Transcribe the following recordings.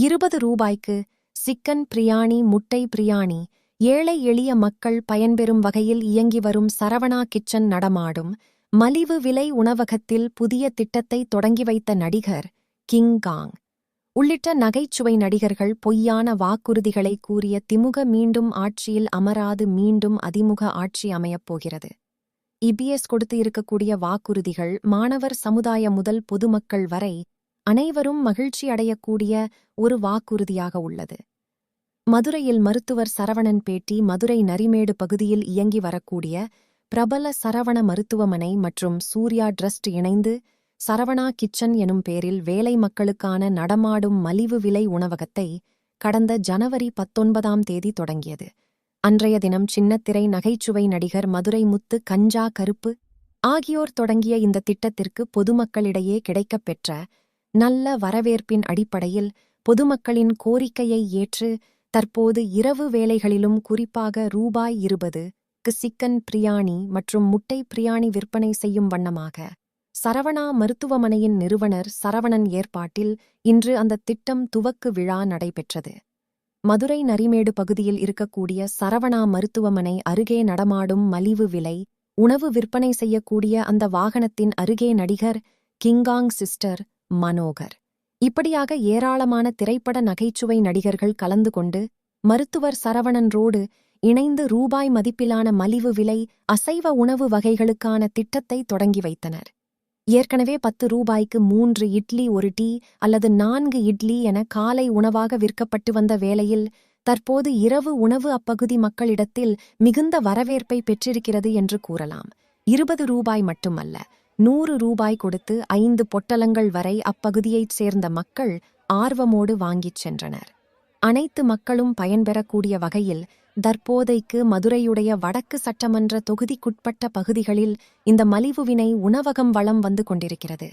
இருபது ரூபாய்க்கு சிக்கன் பிரியாணி முட்டை பிரியாணி ஏழை எளிய மக்கள் பயன்பெறும் வகையில் இயங்கி வரும் சரவணா கிச்சன் நடமாடும் மலிவு விலை உணவகத்தில் புதிய திட்டத்தை தொடங்கி வைத்த நடிகர் கிங் காங். உள்ளிட்ட நகைச்சுவை நடிகர்கள் பொய்யான வாக்குறுதிகளை கூறிய திமுக மீண்டும் ஆட்சியில் அமராது மீண்டும் அதிமுக ஆட்சி அமையப் போகிறது. இபிஎஸ் கொடுத்து இருக்கக்கூடிய வாக்குறுதிகள் மாணவர் சமுதாய முதல் பொதுமக்கள் வரை அனைவரும் மகிழ்ச்சி அடையக்கூடிய ஒரு வாக்குறுதியாக உள்ளது. மதுரையில் மருத்துவர் சரவணன் பேட்டி மதுரை நரிமேடு பகுதியில் இயங்கி வரக்கூடிய பிரபல சரவண மருத்துவமனை மற்றும் சூர்யா ட்ரஸ்ட் இணைந்து சரவணா கிச்சன் எனும் பேரில் வேலை மக்களுக்கான நடமாடும் மலிவு விலை உணவகத்தை கடந்த ஜனவரி பத்தொன்பதாம் தேதி தொடங்கியது. அன்றைய தினம் சின்னத்திரை நகைச்சுவை நடிகர் மதுரை முத்து கஞ்சா கருப்பு ஆகியோர் தொடங்கிய இந்த திட்டத்திற்கு பொதுமக்களிடையே கிடைக்கப் பெற்ற நல்ல வரவேற்பின் அடிப்படையில் பொதுமக்களின் கோரிக்கையை ஏற்று தற்போது இரவு வேளைகளிலும் குறிப்பாக ரூபாய் இருபது க்கு சிக்கன் பிரியாணி மற்றும் முட்டை பிரியாணி விற்பனை செய்யும் வண்ணமாக சரவணா மருத்துவமனையின் நிறுவனர் சரவணன் ஏற்பாட்டில் இன்று அந்த திட்டம் துவக்கு விழா நடைபெற்றது. மதுரை நரிமேடு பகுதியில் இருக்கக்கூடிய சரவணா மருத்துவமனை அருகே நடமாடும் மலிவு விலை உணவு விற்பனை செய்யக்கூடிய அந்த வாகனத்தின் அருகே நடிகர் கிங்காங் சிஸ்டர் மனோகர். இப்படியாக ஏராளமான திரைப்பட நகைச்சுவை நடிகர்கள் கலந்து கொண்டு மருத்துவர் சரவணன் ரோடு இணைந்து ரூபாய் மதிப்பிலான மலிவு விலை அசைவ உணவு வகைகளுக்கான திட்டத்தை தொடங்கி வைத்தனர். ஏற்கனவே பத்து ரூபாய்க்கு மூன்று இட்லி ஒரு டீ அல்லது நான்கு இட்லி என காலை உணவாக விற்கப்பட்டு வந்த வேளையில் தற்போது இரவு உணவு அப்பகுதி மக்களிடத்தில் மிகுந்த வரவேற்பை பெற்றிருக்கிறது என்று கூறலாம். இருபது ரூபாய் மட்டுமல்ல நூறு ரூபாய் கொடுத்து ஐந்து பொட்டலங்கள் வரை அப்பகுதியைச் சேர்ந்த மக்கள் ஆர்வமோடு வாங்கிச் சென்றனர். அனைத்து மக்களும் பயன்பெறக்கூடிய வகையில் தற்போதைக்கு மதுரையுடைய வடக்கு சட்டமன்ற தொகுதிக்குட்பட்ட பகுதிகளில் இந்த மலிவுவினை உணவகம் வளம் வந்து கொண்டிருக்கிறது.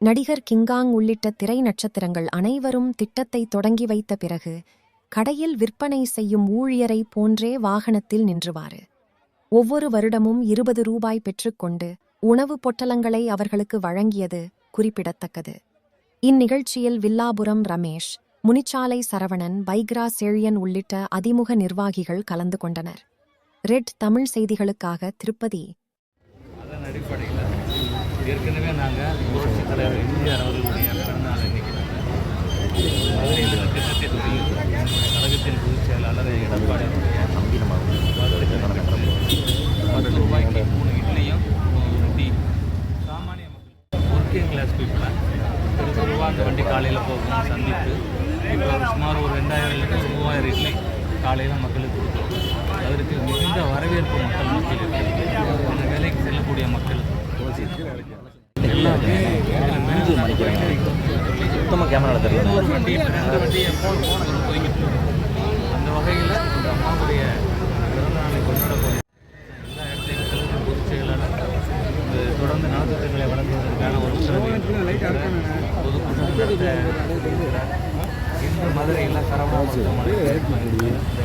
நடிகர் கிங்காங் உள்ளிட்ட திரை நட்சத்திரங்கள் அனைவரும் திட்டத்தை தொடங்கி வைத்த பிறகு கடையில் விற்பனை செய்யும் ஊழியரை போன்றே வாகனத்தில் நின்றுவாறு. ஒவ்வொரு வருடமும் இருபது ரூபாய் பெற்றுக்கொண்டு உணவுப் பொட்டலங்களை அவர்களுக்கு வழங்கியது குறிப்பிடத்தக்கது. இந்நிகழ்ச்சியில் வில்லாபுரம் ரமேஷ் முனிச்சாலை சரவணன் பைக்ரா சேழியன் உள்ளிட்ட அதிமுக நிர்வாகிகள் கலந்து கொண்டனர். ரெட் தமிழ் செய்திகளுக்காக திருப்பதி. அதன் அடிப்படையில் ஏற்கனவே நாங்கள் புரட்சி தலைவர் எம்ஜிஆர் அவர்களுடைய பிறந்தநாள் இன்னைக்கு நாங்கள் மதுரையில் திட்டத்தை கழகத்தின் பொதுச் செயலாளர் எடப்பாடி பத்து ரூபாய்க்கு மூணு இட்லியும் ஒரு டீ சாமானிய மக்கள் ஒர்க்கிங் கிளாஸ் பீப்புளை இருபது ரூபா அந்த போகும் சந்திப்பு இப்போ ஒரு சுமார் ஒரு ரெண்டாயிரம் ஒரு மூவாயிரம் இட்லி காலையில் மக்களுக்கு கொடுக்குறோம் அதற்கு மிகுந்த வரவேற்பு மக்கள் மத்தியில் இருக்குது. அந்த வேலைக்கு செல்லக்கூடிய மக்கள் எல்லாமே சுத்தமாக கேமரா தெரியல. இன்னொரு வண்டி ரெண்டு வண்டி ஒரு. அந்த வகையில் இந்த அம்மாவுடைய பிறந்தநாளை கொண்டாடக்கூடிய எல்லா இடத்தையும் கலந்து பொதுச் செயலாளர் இந்த தொடர்ந்து நலத்திட்டங்களை வழங்குவதற்கான ஒரு உத்தரவை பொதுக்கூட்டம் நடத்த இருக்கிறார். இன்று மதுரையில் சரவணா மருத்துவமனை